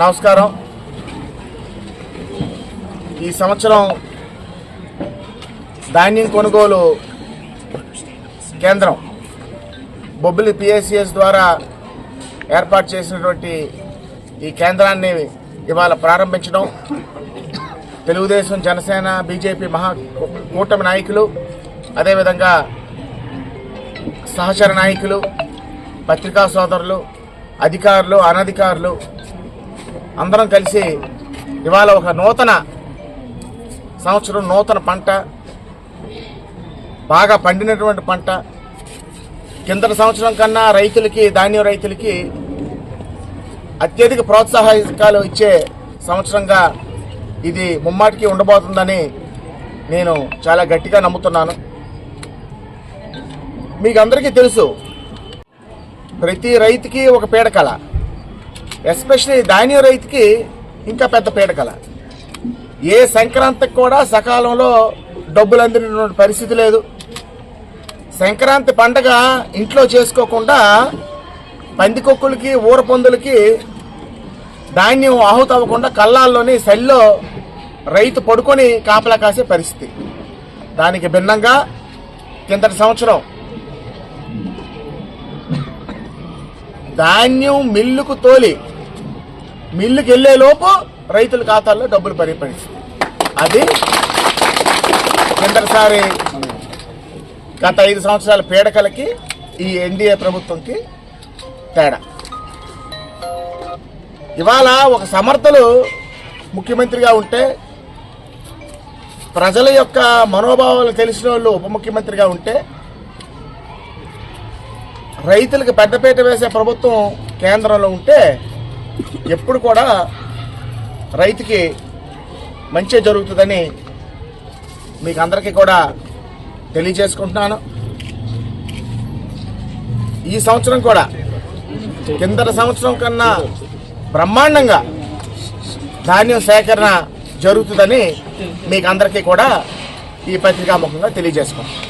నమస్కారం. ఈ సంవత్సరం ధాన్యం కొనుగోలు కేంద్రం బొబ్బిలి పిఎస్సిఎస్ ద్వారా ఏర్పాటు చేసినటువంటి ఈ కేంద్రాన్ని ఇవాళ ప్రారంభించడం. తెలుగుదేశం జనసేన బీజేపీ మహా కూటమి నాయకులు అదేవిధంగా సహచర నాయకులు పత్రికా సోదరులు అధికారులు అనధికారులు అందరం కలిసి ఇవాళ ఒక నూతన సంవత్సరం నూతన పంట బాగా పండినటువంటి పంట. కిందటి సంవత్సరం కన్నా రైతులకి ధాన్యం రైతులకి అత్యధిక ప్రోత్సాహకాలు ఇచ్చే సంవత్సరంగా ఇది ముమ్మాటికి ఉండబోతుందని నేను చాలా గట్టిగా నమ్ముతున్నాను. మీకు అందరికీ తెలుసు ప్రతి రైతుకి ఒక పీడకల ఎస్పెషలీ ధాన్యం రైతుకి ఇంకా పెద్ద పీడకల ఏ సంక్రాంతికి కూడా సకాలంలో డబ్బులు అందినటువంటి పరిస్థితి లేదు. సంక్రాంతి పండగ ఇంట్లో చేసుకోకుండా పందికొక్కులకి ఊరపందులకి ధాన్యం ఆహుతి అవ్వకుండా కళ్ళాల్లోని సల్లో రైతు పడుకొని కాపలా కాసే పరిస్థితి. దానికి భిన్నంగా కిందటి సంవత్సరం ధాన్యం మిల్లుకు తోలి మిల్లుకి వెళ్ళే లోపు రైతుల ఖాతాల్లో డబ్బులు పడే అది కిందసారి గత ఐదు సంవత్సరాల పీడకలకి ఈ ఎన్డీఏ ప్రభుత్వంకి తేడా. ఇవాళ ఒక సమర్థలు ముఖ్యమంత్రిగా ఉంటే ప్రజల యొక్క మనోభావాలు తెలిసిన వాళ్ళు ఉప ముఖ్యమంత్రిగా ఉంటే రైతులకు పెద్దపీట వేసే ప్రభుత్వం కేంద్రంలో ఉంటే ఎప్పుడు కూడా రైతుకి మంచి జరుగుతుందని మీకు అందరికీ కూడా తెలియజేసుకుంటున్నాను. ఈ సంవత్సరం కూడా కిందటి సంవత్సరం కన్నా బ్రహ్మాండంగా ధాన్యం సేకరణ జరుగుతుందని మీకు అందరికీ కూడా ఈ పత్రికాముఖంగా తెలియజేసుకుంటాం